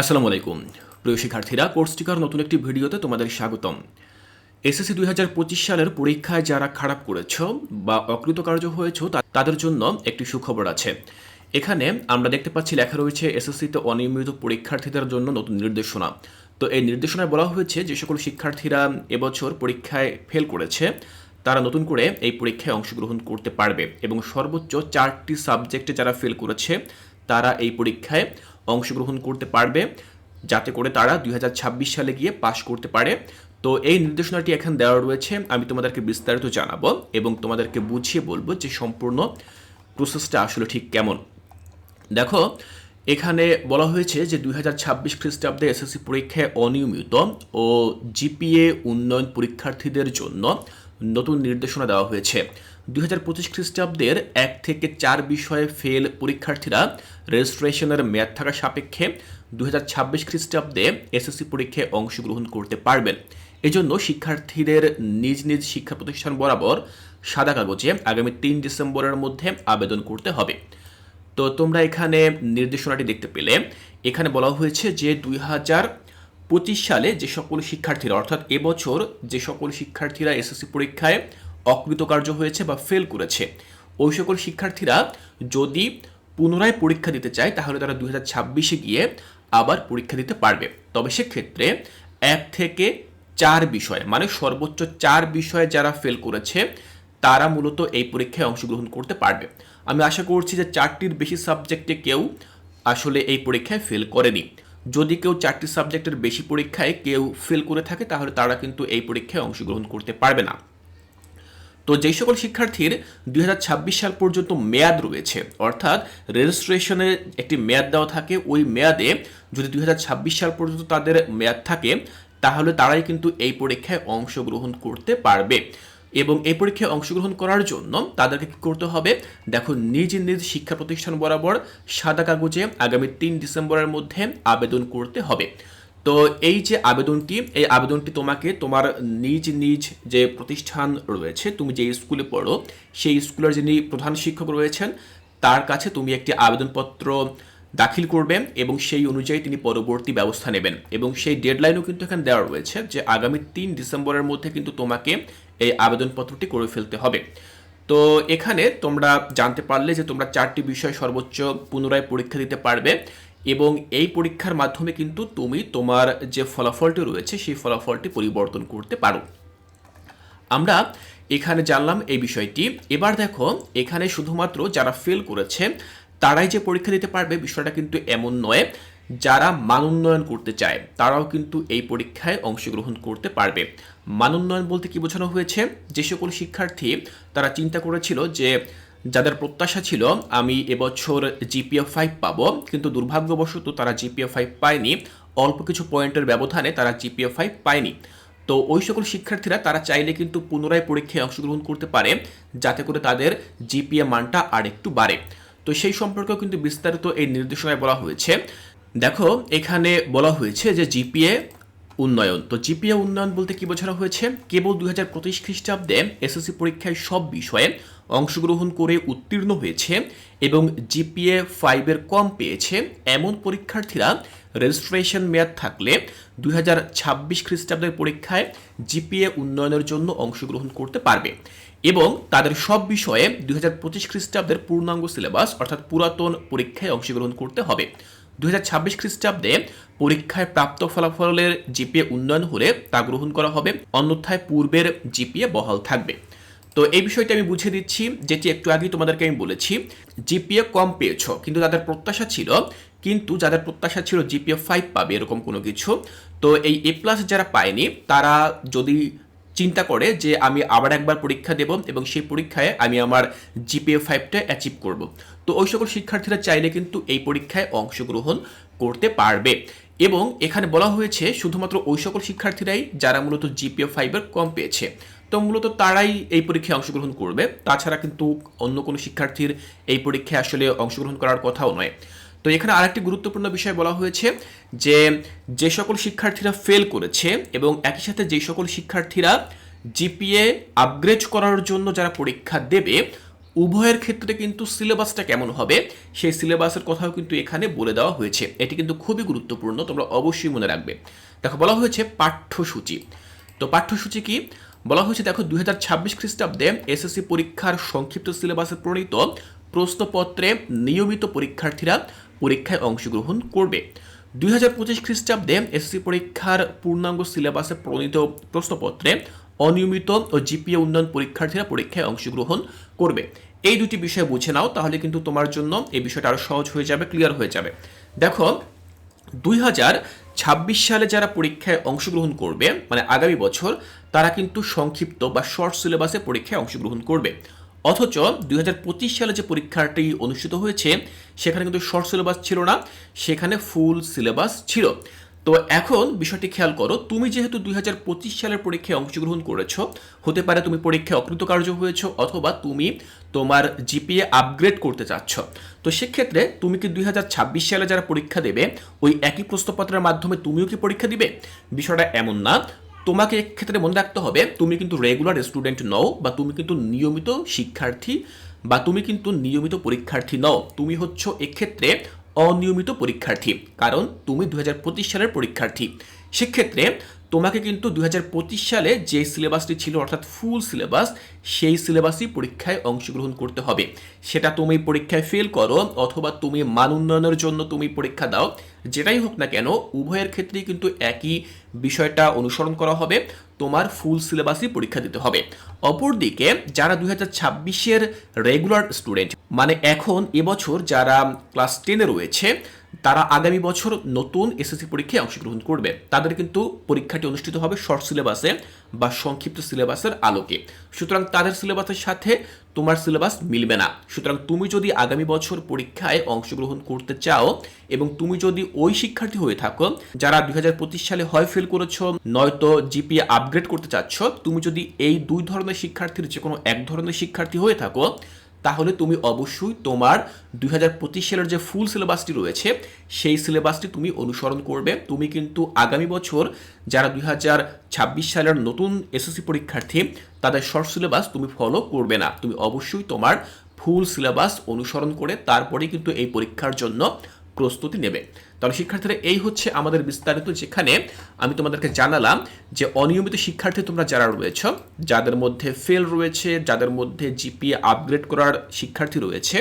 আসসালামু আলাইকুম। প্রিয় শিক্ষার্থীরা কোর্সটিকার নতুন একটি ভিডিওতে তোমাদের স্বাগতম। এসএসসি দুই হাজার পঁচিশ সালের পরীক্ষায় যারা খারাপ করেছ বা অকৃতকার্য হয়েছ তাদের জন্য একটি সুখবর আছে। এখানে আমরা দেখতে পাচ্ছি লেখা রয়েছে, এসএসসিতে অনিয়মিত পরীক্ষার্থীদের জন্য নতুন নির্দেশনা। তো এই নির্দেশনায় বলা হয়েছে, যে সকল শিক্ষার্থীরা এবছর পরীক্ষায় ফেল করেছে, তারা নতুন করে এই পরীক্ষায় অংশগ্রহণ করতে পারবে এবং সর্বোচ্চ চারটি সাবজেক্টে যারা ফেল করেছে, তারা এই পরীক্ষায় অংশগ্রহণ করতে পারবে, যাতে করে তারা দুই হাজার ছাব্বিশ সালে গিয়ে পাশ করতে পারে। তো এই নির্দেশনাটি এখন দেওয়া রয়েছে, আমি তোমাদেরকে বিস্তারিত জানাব এবং তোমাদেরকে বুঝিয়ে বলব যে সম্পূর্ণ প্রসেসটা আসলে ঠিক কেমন। দেখো, এখানে বলা হয়েছে যে দুই হাজার ছাব্বিশ খ্রিস্টাব্দে এসএসসি পরীক্ষায় অনিয়মিত ও জিপিএ উন্নয়ন পরীক্ষার্থীদের জন্য নতুন নির্দেশনা দেওয়া হয়েছে। দুই পঁচিশ খ্রিস্টাব্দের এক থেকে চার বিষয়ে ফেল পরীক্ষার্থীরা রেজিস্ট্রেশনের মেয়াদ থাকা সাপেক্ষে দুই হাজার ছাব্বিশ খ্রিস্টাব্দে এসএসসি পরীক্ষায় অংশগ্রহণ করতে পারবেন। এজন্য শিক্ষার্থীদের নিজ নিজ শিক্ষা প্রতিষ্ঠান বরাবর সাদা কাগজে আগামী তিন ডিসেম্বরের মধ্যে আবেদন করতে হবে। তো তোমরা এখানে নির্দেশনাটি দেখতে পেলে। এখানে বলা হয়েছে যে দুই হাজার পঁচিশ সালে যে সকল শিক্ষার্থীরা, অর্থাৎ এবছর যে সকল শিক্ষার্থীরা এসএসসি পরীক্ষায় অকৃতকার্য হয়েছে বা ফেল করেছে। ওই সকল শিক্ষার্থীরা যদি পুনরায় পরীক্ষা দিতে চায়, তাহলে তারা দু ছাব্বিশে গিয়ে আবার পরীক্ষা দিতে পারবে। তবে সেক্ষেত্রে এক থেকে চার বিষয় মানে সর্বোচ্চ চার বিষয়ে যারা ফেল করেছে, তারা মূলত এই পরীক্ষায় অংশগ্রহণ করতে পারবে। আমি আশা করছি যে চারটির বেশি সাবজেক্টে কেউ আসলে এই পরীক্ষায় ফেল করেনি। যদি কেউ চারটি সাবজেক্টের বেশি পরীক্ষায় কেউ ফেল করে থাকে, তাহলে তারা কিন্তু এই পরীক্ষায় অংশগ্রহণ করতে পারবে না। তো যেই সকল শিক্ষার্থীর দুই হাজার ছাব্বিশ সাল পর্যন্ত মেয়াদ রয়েছে, অর্থাৎ রেজিস্ট্রেশনের একটি মেয়াদ দেওয়া থাকে, ওই মেয়াদে যদি দুই হাজার ছাব্বিশ সাল পর্যন্ত তাদের মেয়াদ থাকে, তাহলে তারাই কিন্তু এই পরীক্ষায় অংশগ্রহণ করতে পারবে। এবং এই পরীক্ষায় অংশগ্রহণ করার জন্য তাদেরকে কী করতে হবে? দেখো, নিজ নিজ শিক্ষা প্রতিষ্ঠান বরাবর সাদা কাগজে আগামী তিন ডিসেম্বরের মধ্যে আবেদন করতে হবে। তো এই যে আবেদনটি, এই আবেদনটি তোমাকে তোমার নিজ নিজ যে প্রতিষ্ঠান রয়েছে, তুমি যে স্কুলে পড়ো, সেই স্কুলের যিনি প্রধান শিক্ষক রয়েছেন, তার কাছে তুমি একটি আবেদনপত্র দাখিল করবে এবং সেই অনুযায়ী তিনি পরবর্তী ব্যবস্থা নেবেন। এবং সেই ডেডলাইনও কিন্তু এখানে দেওয়া রয়েছে যে আগামী তিন ডিসেম্বরের মধ্যে কিন্তু তোমাকে এই আবেদনপত্রটি করে ফেলতে হবে। তো এখানে তোমরা জানতে পারলে যে তোমরা চারটি বিষয় সর্বোচ্চ পুনরায় পরীক্ষা দিতে পারবে। এবং এই পরীক্ষার মাধ্যমে কিন্তু তুমি তোমার যে ফলাফলটি রয়েছে, সেই ফলাফলটি পরিবর্তন করতে পারো। আমরা এখানে জানলাম এই বিষয়টি। এবার দেখো, এখানে শুধুমাত্র যারা ফেল করেছে, তারাই যে পরীক্ষা দিতে পারবে, বিষয়টা কিন্তু এমন নয়। যারা মানোন্নয়ন করতে চায়, তারাও কিন্তু এই পরীক্ষায় অংশগ্রহণ করতে পারবে। মানোন্নয়ন বলতে কি বোঝানো হয়েছে? যে সকল শিক্ষার্থী, তারা চিন্তা করেছিল যে যাদের প্রত্যাশা ছিল, আমি এবছর জিপিএ ফাইভ পাবো, কিন্তু দুর্ভাগ্যবশত তারা জিপিএ ফাইভ পায়নি। অল্প কিছু পয়েন্টের ব্যবধানে তারা জিপিএ ফাইভ পায়নি। তো ওই সকল শিক্ষার্থীরা, তারা চাইলে কিন্তু পুনরায় পরীক্ষায় অংশগ্রহণ করতে পারে, যাতে করে তাদের জিপিএ মানটা আর একটু বাড়ে। তো সেই সম্পর্কেও কিন্তু বিস্তারিত এই নির্দেশনায় বলা হয়েছে। দেখো, এখানে বলা হয়েছে যে জিপিএ উন্নয়ন। তো জিপিএ উন্নয়ন বলতে কি বোঝানো হয়েছে? কেবল দুই হাজার পঁচিশ খ্রিস্টাব্দে এসএসসি পরীক্ষায় সব বিষয়ে অংশগ্রহণ করে উত্তীর্ণ হয়েছে এবং জিপিএ ফাইভের কম পেয়েছে। এমন পরীক্ষার্থীরা রেজিস্ট্রেশন মেয়াদ থাকলে দুই হাজার ছাব্বিশ খ্রিস্টাব্দের পরীক্ষায় জিপিএ উন্নয়নের জন্য অংশগ্রহণ করতে পারবে এবং তাদের সব বিষয়ে দুই হাজার পঁচিশ খ্রিস্টাব্দের পূর্ণাঙ্গ সিলেবাস অর্থাৎ পুরাতন পরীক্ষায় অংশগ্রহণ করতে হবে। দুই হাজার খ্রিস্টাব্দে পরীক্ষায় প্রাপ্ত ফলাফলের জিপিএ উন্নয়ন হলে তা গ্রহণ করা হবে। অন্যথায় পূর্বের জিপিএ বহাল থাকবে। তো এই বিষয়টি আমি বুঝিয়ে দিচ্ছি, যেটি একটু আগেই তোমাদেরকে আমি বলেছি। জিপিএ কম পেয়েছ, কিন্তু তাদের প্রত্যাশা ছিল, কিন্তু যাদের প্রত্যাশা ছিল জিপিএ ফাইভ পাবে এরকম কোনো কিছু। তো এই এ প্লাস যারা পায়নি, তারা যদি চিন্তা করে যে আমি আবার একবার পরীক্ষা দেব এবং সেই পরীক্ষায় আমি আমার জিপিএ ফাইভটা অ্যাচিভ করব। তো ওই সকল শিক্ষার্থীরা চাইলে কিন্তু এই পরীক্ষায় অংশগ্রহণ করতে পারবে। এবং এখানে বলা হয়েছে, শুধুমাত্র ওই সকল শিক্ষার্থীরাই যারা মূলত জিপিএ ফাইভের কম পেয়েছে। তো মূলত তারাই এই পরীক্ষায় অংশগ্রহণ করবে। তাছাড়া কিন্তু অন্য কোনো শিক্ষার্থীর এই পরীক্ষায় আসলে অংশগ্রহণ করার কথাও নয়। তো এখানে আরেকটি গুরুত্বপূর্ণ বিষয় বলা হয়েছে যে যে সকল শিক্ষার্থীরা ফেল করেছে এবং একই সাথে যে সকল শিক্ষার্থীরা জিপিএ আপগ্রেড করার জন্য যারা পরীক্ষা দেবে উভয়ের ক্ষেত্রে কিন্তু সিলেবাসটা কেমন হবে, সেই সিলেবাসের কথাও কিন্তু এখানে বলে দেওয়া হয়েছে। এটি কিন্তু খুবই গুরুত্বপূর্ণ, তোমরা অবশ্যই মনে রাখবে। দেখো, বলা হয়েছে পাঠ্যসূচি। তো পাঠ্যসূচি কি? বলা হয়েছে, দেখো দু হাজার ছাব্বিশ খ্রিস্টাব্দে এসএসসি পরীক্ষার সংক্ষিপ্ত সিলেবাসে প্রণীত প্রশ্নপত্রে নিয়মিত পরীক্ষার্থীরা পরীক্ষায় অংশগ্রহণ করবে। দুই হাজার পঁচিশ খ্রিস্টাব্দে এসএসসি পরীক্ষার পূর্ণাঙ্গ সিলেবাসে প্রণীত প্রশ্নপত্রে অনিয়মিত ও জিপিএ উন্নয়ন পরীক্ষার্থীরা পরীক্ষায় অংশগ্রহণ করবে। এই দুটি বিষয় বুঝে নাও, তাহলে কিন্তু তোমার জন্য এই বিষয়টা আরও সহজ হয়ে যাবে ক্লিয়ার হয়ে যাবে। দেখো, দুই হাজার ছাব্বিশ সালে যারা পরীক্ষায় অংশগ্রহণ করবে মানে আগামী বছর, তারা কিন্তু সংক্ষিপ্ত বা শর্ট সিলেবাসে পরীক্ষায় অংশগ্রহণ করবে। অথচ দুই হাজার পঁচিশ সালে যে পরীক্ষাটি অনুষ্ঠিত হয়েছে, সেখানে কিন্তু শর্ট সিলেবাস ছিল না, সেখানে ফুল সিলেবাস ছিল। তো এখন বিষয়টি খেয়াল করো, তুমি যেহেতু দুই হাজার পঁচিশ সালের পরীক্ষায় অংশগ্রহণ করেছ, হতে পারে তুমি পরীক্ষায় অকৃতকার্য হয়েছো অথবা তুমি তোমার জিপিএ আপগ্রেড করতে চাচ্ছ। তো সেক্ষেত্রে তুমি কি দুই হাজার ছাব্বিশ সালে যারা পরীক্ষা দেবে, ওই একই প্রশ্নপত্রের মাধ্যমে তুমিও কি পরীক্ষা দিবে? বিষয়টা এমন না। তোমাকে এক্ষেত্রে মনে রাখতে হবে, তুমি কিন্তু রেগুলার স্টুডেন্ট নও বা তুমি কিন্তু নিয়মিত শিক্ষার্থী বা তুমি কিন্তু নিয়মিত পরীক্ষার্থী নও। তুমি হচ্ছ এক্ষেত্রে অনিয়মিত পরীক্ষার্থী। কারণ তুমি দু হাজার পঁচিশ সালের পরীক্ষার্থী। সেক্ষেত্রে তোমাকে কিন্তু দু হাজার পঁচিশ সালে যে সিলেবাসটি ছিল, অর্থাৎ ফুল সিলেবাস সেই সিলেবাসই পরীক্ষায় অংশগ্রহণ করতে হবে। সেটা তুমি পরীক্ষায় ফেল করো, অথবা তুমি মান উন্নয়নের জন্য তুমি পরীক্ষা দাও, যেটাই হোক না কেন, উভয়ের ক্ষেত্রেই কিন্তু একই বিষয়টা অনুসরণ করা হবে, তোমার ফুল সিলেবাসই পরীক্ষা দিতে হবে। অপরদিকে, যারা দুই হাজার ছাব্বিশের রেগুলার স্টুডেন্ট মানে এখন এবছর যারা ক্লাস টেনে রয়েছে তারা আগামী বছর নতুন এসএসসি পরীক্ষায় অংশগ্রহণ করবে। তাদের কিন্তু পরীক্ষাটি অনুষ্ঠিত হবে শর্ট সিলেবাসে বা সংক্ষিপ্ত সিলেবাসের আলোকে। সুতরাং তাদের সিলেবাসের সাথে তোমার সিলেবাস মিলবে না। সুতরাং তুমি যদি আগামী বছর পরীক্ষায় অংশগ্রহণ করতে চাও এবং তুমি যদি ওই শিক্ষার্থী হয়ে থাকো, যারা দুই হাজার পঁচিশ সালে হয় ফেল করেছ, নয়তো জিপিএ আপগ্রেড করতে চাচ্ছ, তুমি যদি এই দুই ধরনের শিক্ষার্থীর যে কোনো এক ধরনের শিক্ষার্থী হয়ে থাকো তাহলে তুমি অবশ্যই তোমার দুই হাজার পঁচিশ সালের যে ফুল সিলেবাসটি রয়েছে, সেই সিলেবাসটি তুমি অনুসরণ করবে। তুমি কিন্তু আগামী বছর যারা দুই হাজার ছাব্বিশ সালের নতুন এসএসসি পরীক্ষার্থী, তাদের শর্ট সিলেবাস তুমি ফলো করবে না। তুমি অবশ্যই তোমার ফুল সিলেবাস অনুসরণ করে তারপরে কিন্তু এই পরীক্ষার জন্য প্রস্তুতি নেবে। তাহলে শিক্ষার্থীরা, এই হচ্ছে আমাদের বিস্তারিত যেখানে আমি তোমাদেরকে জানালাম যে অনিয়মিত শিক্ষার্থী তোমরা যারা রয়েছ, যাদের মধ্যে ফেল রয়েছে, যাদের মধ্যে জিপিএ আপগ্রেড করার শিক্ষার্থী রয়েছে,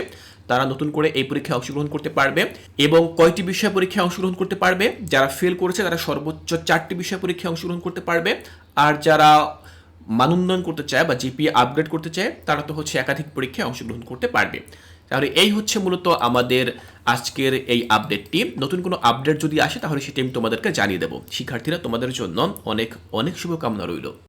তারা নতুন করে এই পরীক্ষায় অংশগ্রহণ করতে পারবে এবং কয়টি বিষয় পরীক্ষায় অংশগ্রহণ করতে পারবে, যারা ফেল করেছে তারা সর্বোচ্চ চারটি বিষয় পরীক্ষায় অংশগ্রহণ করতে পারবে, আর যারা মান উন্নয়ন করতে চায় বা জিপিএ আপগ্রেড করতে চায়, তারা তো হচ্ছে একাধিক পরীক্ষায় অংশগ্রহণ করতে পারবে। তাহলে এই হচ্ছে মূলত আমাদের আজকের এই আপডেটটি নতুন কোনো আপডেট যদি আসে, তাহলে সেটি আমি তোমাদেরকে জানিয়ে দেবো। শিক্ষার্থীরা তোমাদের জন্য অনেক অনেক শুভকামনা রইল।